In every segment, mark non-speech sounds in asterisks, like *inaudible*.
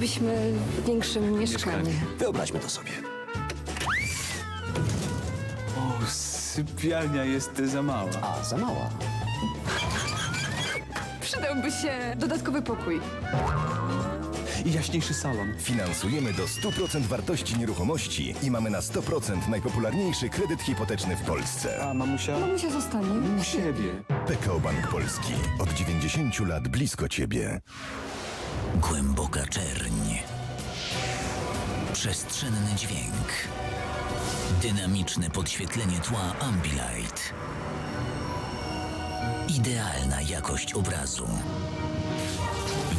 Chcielibyśmy większe mieszkanie. Wyobraźmy to sobie. O, sypialnia jest za mała. A, za mała. Przydałby się dodatkowy pokój. I jaśniejszy salon. Finansujemy do 100% wartości nieruchomości i mamy na 100% najpopularniejszy kredyt hipoteczny w Polsce. A mamusia? Mamusia zostanie. U siebie. PKO Bank Polski. Od 90 lat blisko Ciebie. Głęboka czerń. Przestrzenny dźwięk. Dynamiczne podświetlenie tła Ambilight. Idealna jakość obrazu.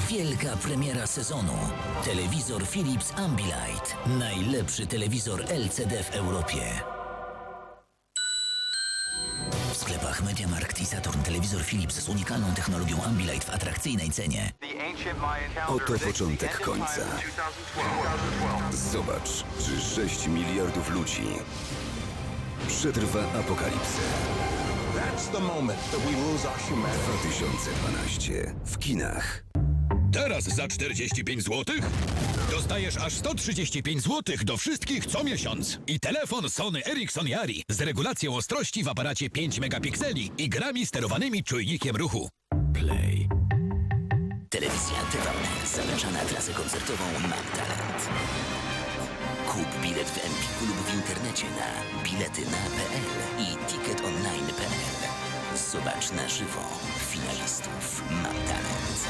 Wielka premiera sezonu. Telewizor Philips Ambilight. Najlepszy telewizor LCD w Europie. W sklepach MediaMarkt i Saturn telewizor Philips z unikalną technologią Ambilight w atrakcyjnej cenie. Oto początek końca. Zobacz, czy 6 miliardów ludzi przetrwa apokalipsę. 2012 w kinach. Teraz za 45 zł dostajesz aż 135 zł do wszystkich co miesiąc. I telefon Sony Ericsson Yari z regulacją ostrości w aparacie 5 megapikseli i grami sterowanymi czujnikiem ruchu. Telewizja TVN zaprasza na trasę koncertową Mam Talent. Kup bilet w Empiku lub w internecie na biletyna.pl i ticketonline.pl. Zobacz na żywo finalistów Mam Talent.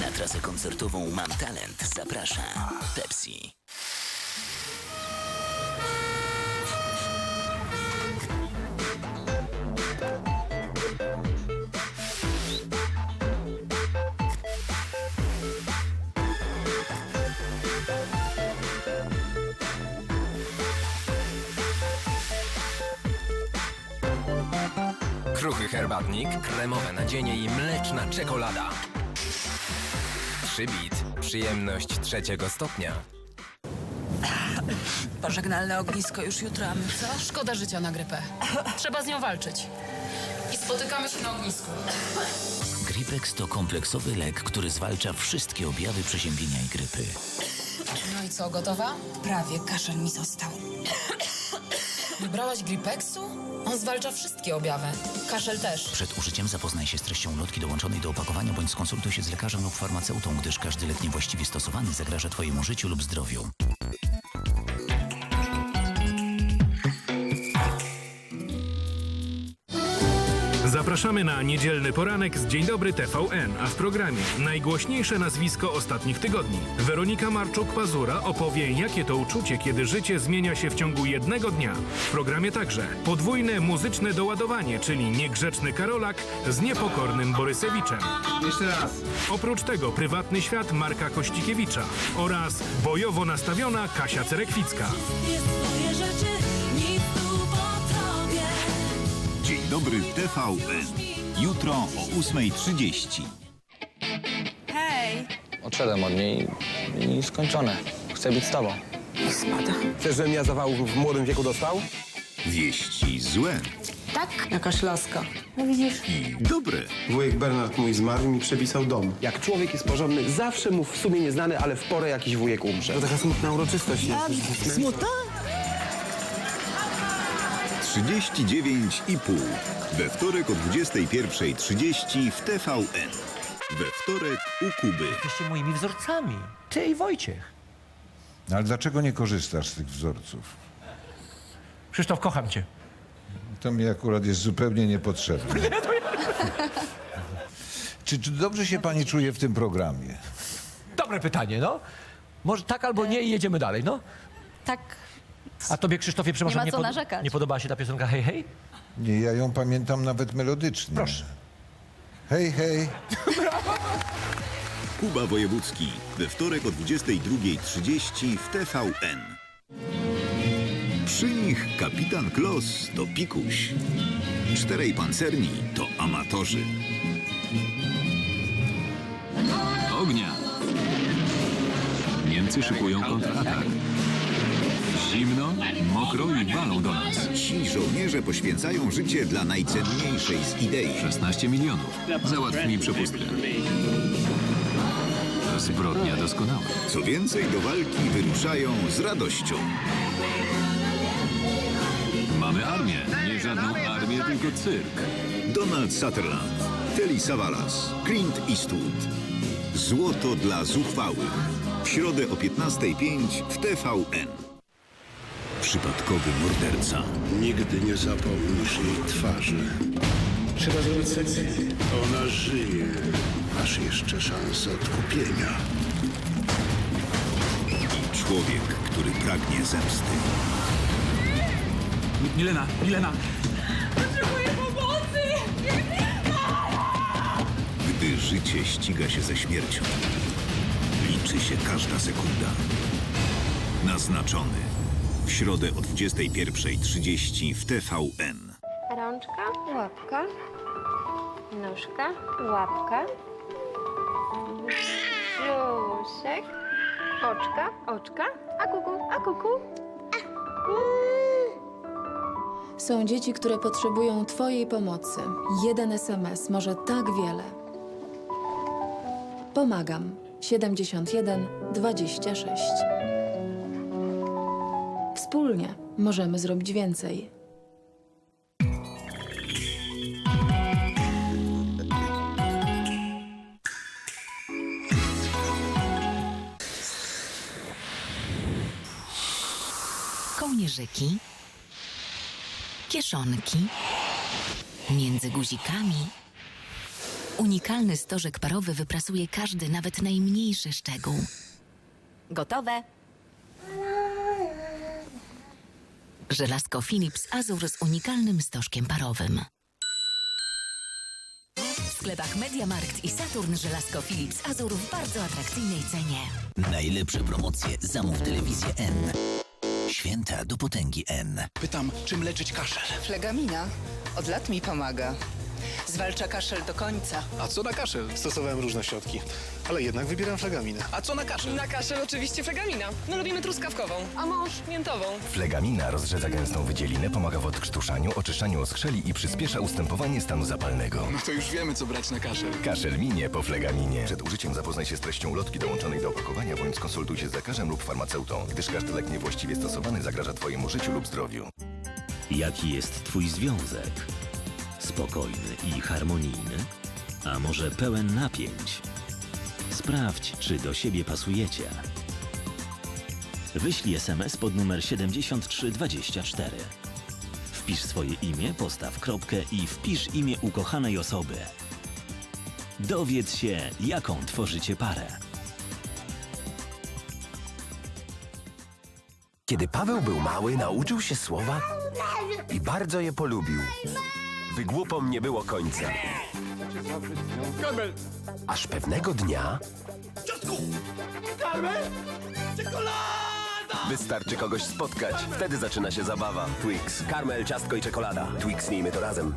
Na trasę koncertową Mam Talent zaprasza Pepsi. Kruchy herbatnik, kremowe nadzienie i mleczna czekolada. Przybit. Przyjemność trzeciego stopnia. Pożegnalne ognisko już jutro, a my co? Szkoda życia na grypę. Trzeba z nią walczyć. I spotykamy się na ognisku. Gripex to kompleksowy lek, który zwalcza wszystkie objawy przeziębienia i grypy. No i co, gotowa? Prawie kaszel mi został. Wybrałaś Gripexu? On zwalcza wszystkie objawy. Kaszel też. Przed użyciem zapoznaj się z treścią lotki dołączonej do opakowania bądź skonsultuj się z lekarzem lub farmaceutą, gdyż każdy lek niewłaściwie stosowany zagraża Twojemu życiu lub zdrowiu. Zapraszamy na niedzielny poranek z Dzień Dobry TVN, a w programie najgłośniejsze nazwisko ostatnich tygodni. Weronika Marczuk-Pazura opowie, jakie to uczucie, kiedy życie zmienia się w ciągu jednego dnia. W programie także podwójne muzyczne doładowanie, czyli niegrzeczny Karolak z niepokornym Borysewiczem. Jeszcze raz. Oprócz tego prywatny świat Marka Kościkiewicza oraz bojowo nastawiona Kasia Cerekwicka. Dobry TVN. Jutro o 8.30. Hej! Odszedłem od niej i skończone. Chcę być z tobą. Chcesz, żebym ja zawału w młodym wieku dostał? Wieści złe Jakaś laska. i dobre. Wujek Bernard mój zmarł i mi przepisał dom. Jak człowiek jest porządny, zawsze mu w sumie nieznany, ale w porę jakiś wujek umrze. To taka smutna uroczystość jest. Smutna? 39,5. We wtorek o 21.30 w TVN. We wtorek u Kuby. Jesteście moimi wzorcami. Ty i Wojciech. Ale dlaczego nie korzystasz z tych wzorców? Krzysztof, kocham cię. To mi akurat jest zupełnie niepotrzebne. *laughs* Czy, czy dobrze się pani czuje w tym programie? Dobre pytanie, no. Może tak albo nie i jedziemy dalej, no. Tak. A tobie, Krzysztofie, przepraszam, Nie ma co narzekać. nie podobała się ta piosenka Hej, hej? Nie, ja ją pamiętam nawet melodycznie. Proszę. Hej, hej. *laughs* Kuba Wojewódzki. We wtorek o 22.30 w TVN. Przy nich kapitan Klos to pikuś. Czterej pancerni to amatorzy. Ognia. Niemcy szykują kontratak. Zimno, mokro i walą do nas. Ci żołnierze poświęcają życie dla najcenniejszej z idei. 16 milionów. Załatw mi przepustkę. Zbrodnia doskonała. Co więcej, do walki wyruszają z radością. Mamy armię. Nie żadną armię, tylko cyrk. Donald Sutherland, Telly Savalas, Clint Eastwood. Złoto dla zuchwałych. W środę o 15.05 w TVN. Przypadkowy morderca. Nigdy nie zapomnisz jej twarzy. Trzeba zrobić sekcję. Ona żyje. Masz jeszcze szansę odkupienia. I człowiek, który pragnie zemsty. Milena, Milena! Gdy życie ściga się ze śmiercią, liczy się każda sekunda. Naznaczony. W środę o 21.30 w TVN. Rączka, łapka, nóżka, łapka, brzuszek, oczka, oczka, a kuku, a kuku. Są dzieci, które potrzebują Twojej pomocy. Jeden SMS może tak wiele. Pomagam. 71 26. Wspólnie możemy zrobić więcej. Kołnierzyki, kieszonki, między guzikami. Unikalny stożek parowy wyprasuje każdy, nawet najmniejszy szczegół. Gotowe. Żelazko Philips Azur z unikalnym stożkiem parowym. W sklepach MediaMarkt i Saturn żelazko Philips Azur w bardzo atrakcyjnej cenie. Najlepsze promocje zamów telewizję N. Święta do potęgi N. Pytam, czym leczyć kaszel? Flegamina. Od lat mi pomaga. Zwalcza kaszel do końca. A co na kaszel? Stosowałem różne środki, ale jednak wybieram flagaminę. A co na kaszel? Na kaszel oczywiście flegamina. My lubimy truskawkową, a mąż miętową. Flegamina rozrzedza gęstą wydzielinę, pomaga w odkrztuszaniu, oczyszczaniu oskrzeli i przyspiesza ustępowanie stanu zapalnego. No to już wiemy, co brać na kaszel. Kaszel minie po flegaminie. Przed użyciem zapoznaj się z treścią ulotki dołączonej do opakowania bądź skonsultuj się z lekarzem lub farmaceutą, gdyż każdy lek niewłaściwie stosowany zagraża Twojemu życiu lub zdrowiu. Jaki jest twój związek? Spokojny i harmonijny? A może pełen napięć? Sprawdź, czy do siebie pasujecie. Wyślij SMS pod numer 7324. Wpisz swoje imię, postaw kropkę i wpisz imię ukochanej osoby. Dowiedz się, jaką tworzycie parę. Kiedy Paweł był mały, nauczył się słowa i bardzo je polubił. Wygłupom nie było końca. Aż pewnego dnia... Wystarczy kogoś spotkać. Wtedy zaczyna się zabawa. Twix, karmel, ciastko i czekolada. Twix, to razem.